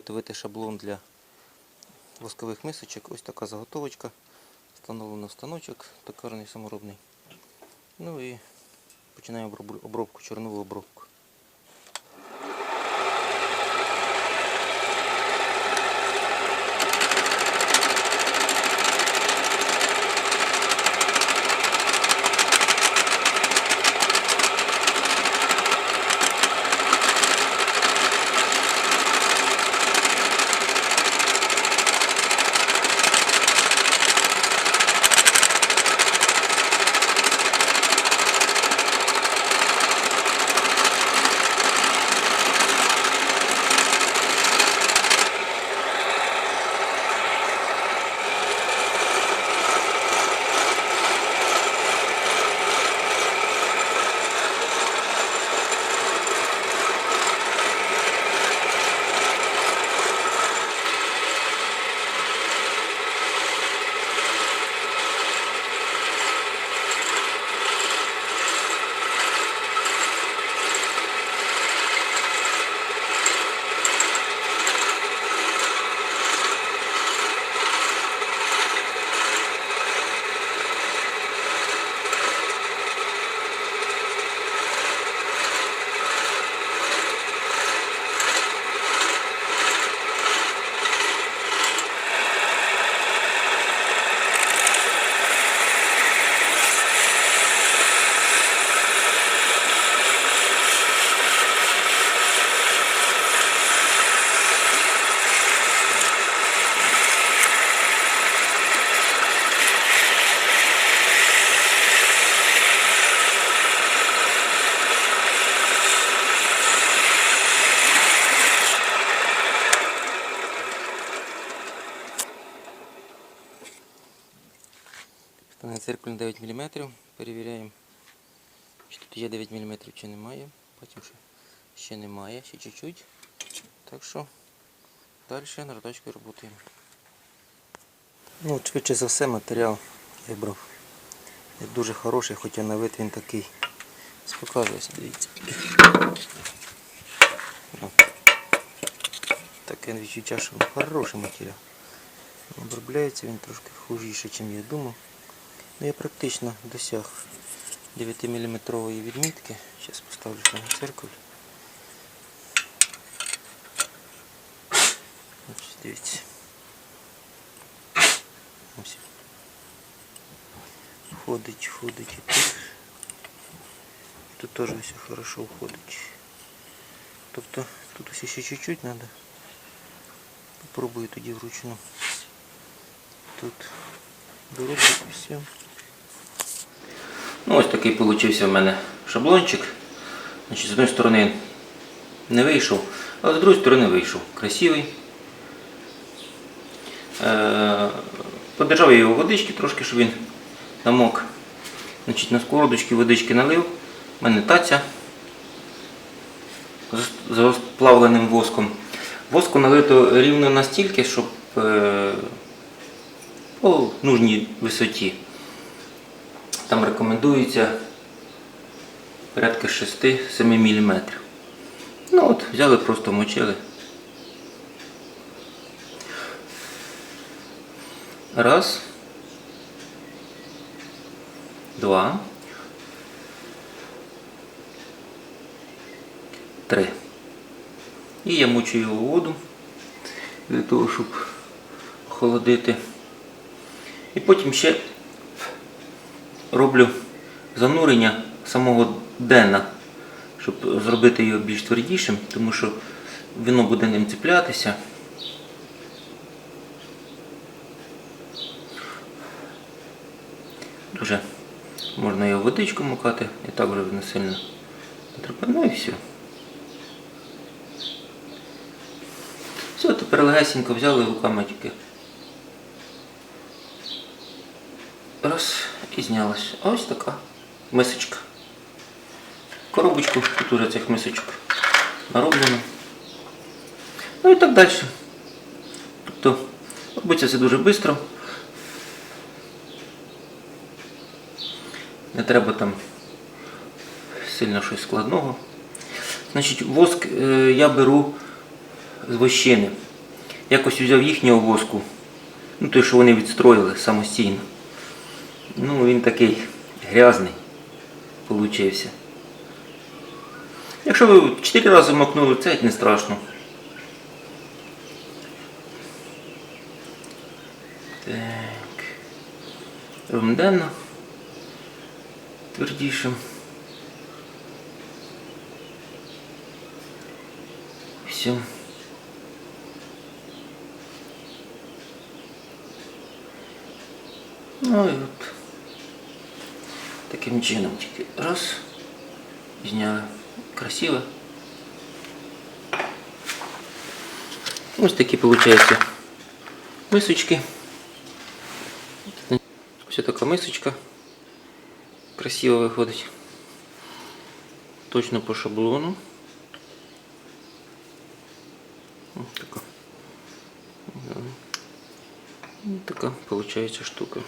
виготовити шаблон для воскових мисочок. Ось така заготовочка. Встановлено станочок токарний саморобний. Ну і починаємо обробку, чорнову обробку. Стане циркуль 9 мм. Перевіряємо, чи тут є 9 мм, чи немає. Потім ще, ще немає, ще чуть-чуть. Так що далі наждачкою працюємо. Ну, швидше за все матеріал вибрав. Дуже хороший, хоча на вид він такий. Показується, дивіться. Ну, Таке відчуття, що хороший матеріал. Обробляється він трошки хужіше, ніж я думав. Ну, я практично досяг 9 мм відмітки. Зараз поставлю ще на циркуль. Значить, дивіться. Ось. Входить, входить і тут. Тут теж все хорошо входить. Тобто тут ось ще чуть-чуть треба. Попробую тоді вручну. Тут дороблю і все. Ну, ось такий получився в мене шаблончик. Значить, з однієї сторони не вийшов, а з іншої сторони вийшов. Красивий. Е, Подержав я його водички трошки, щоб він намок. Значить, на сковородочки водички налив. У мене таця з- з розплавленим воском. Воску налито рівно настільки, щоб е, по нужній висоті. Там рекомендується порядка 6-7 мм. Ну от, взяли, просто мочили. Раз. Два. Три. І я мочу його воду для того, щоб охолодити. І потім ще роблю занурення самого дена, щоб зробити його більш твердішим, тому що вино буде ним цеплятися. Дуже можна його водичку макати, і так вже не сильно. Ну і все. Все, тепер легесенько взяли руками тільки. Раз А ось така мисочка. Коробочку тут уже цих мисочок нароблено. Ну і так далі. Тобто робиться це дуже швидко. Не треба там сильно щось складного. Значить, воск е, я беру з вощини. якось взяв їхнього воску. Ну, той, що вони відстроїли самостійно. Ну, він такий грязний получився. Якщо ви 4 рази макнули, це не страшно. Так. Ромденно. Твердішим. Все. Ну і от таким чином раз. Зняли. Красиво. Ось такі виходять мисочки. Ось така мисочка. Красиво виходить. Точно по шаблону. Ось така. Така виходить штука.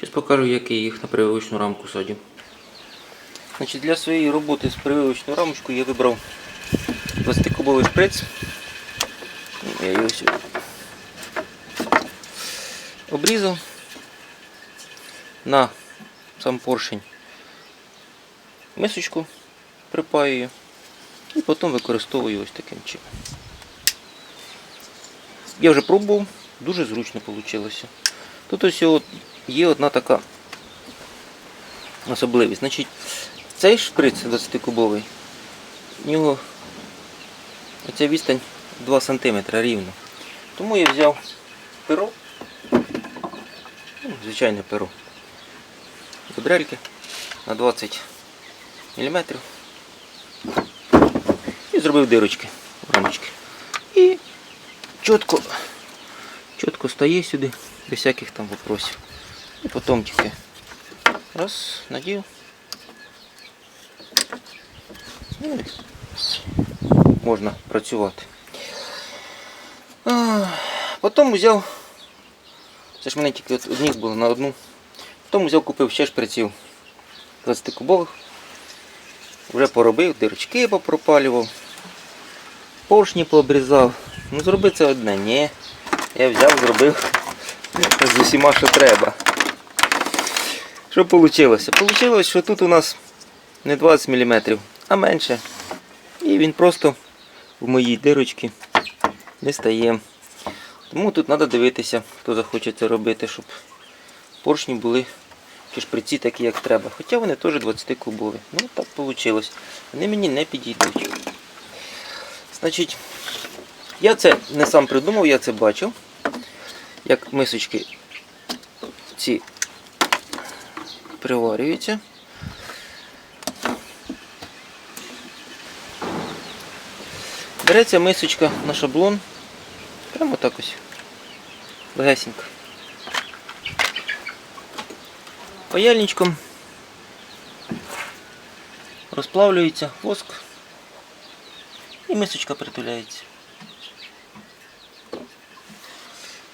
Зараз покажу, як я їх на прививочну рамку садю. Значить, для своєї роботи з прививочною рамочкою я вибрав 20-кубовий шприц. Я його сюди обрізав на сам поршень мисочку припаюю і потім використовую ось таким чином. Я вже пробував, дуже зручно вийшло. Тут ось є одна така особливість. Значить, цей шприц 20-кубовий, в нього оця відстань 2 см рівно. Тому я взяв перо, ну, звичайне перо, зубрельки на 20 мм і зробив дирочки рамочки. І чітко, чітко стає сюди, без всяких там вопросів. І потім тільки раз, надів. Ну, і можна працювати. А, Потім взяв, це ж мене тільки от було на одну. Потім взяв, купив ще шприців 20 кубових. Вже поробив, дирочки попропалював, поршні пообрізав. Ну зроби це одне, ні. Я взяв, зробив з усіма, що треба. Що вийшло? Получилось, що тут у нас не 20 мм, а менше. І він просто в моїй дирочці не стає. Тому тут треба дивитися, хто захоче це робити, щоб поршні були чи шприці такі, як треба. Хоча вони теж 20 кубові. Ну так вийшло. Вони мені не підійдуть. Значить, я це не сам придумав, я це бачив. Як мисочки ці приварюються. Береться мисочка на шаблон. Прямо так ось. Легесенько. Паяльничком розплавлюється воск і мисочка притуляється.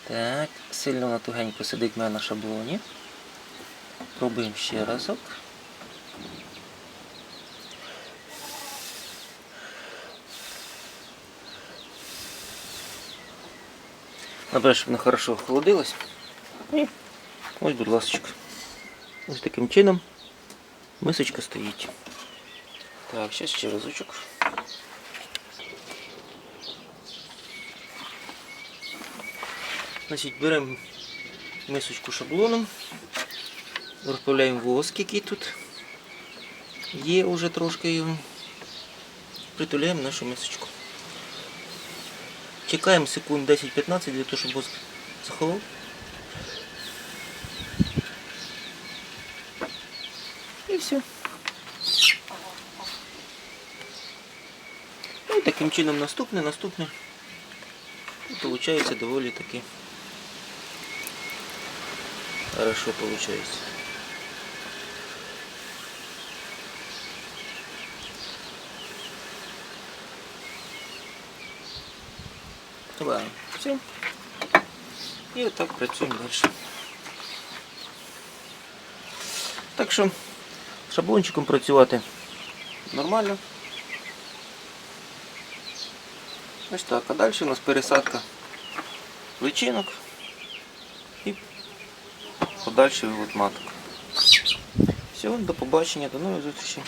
Так, сильно вона тугенько сидить в мене на шаблоні. Пробуємо ще разок. Добре, щоб вона хорошо охолодилась. І ось, будь ласка. Ось таким чином мисочка стоїть. Так, зараз ще разочок. Значить, беремо мисочку шаблоном, розправляємо воск, який тут є вже трошки його. Притуляємо нашу мисочку. Чекаємо секунд 10-15 для того, щоб воск захолов. І все. Ну і таким чином наступне, наступне. І виходить доволі таки хорошо получается. Ладно, все. І отак працюємо далі. Так що шаблончиком працювати нормально. Ось так, а далі у нас пересадка личинок і подальший вивод маток. Все, до побачення, до нових зустрічей.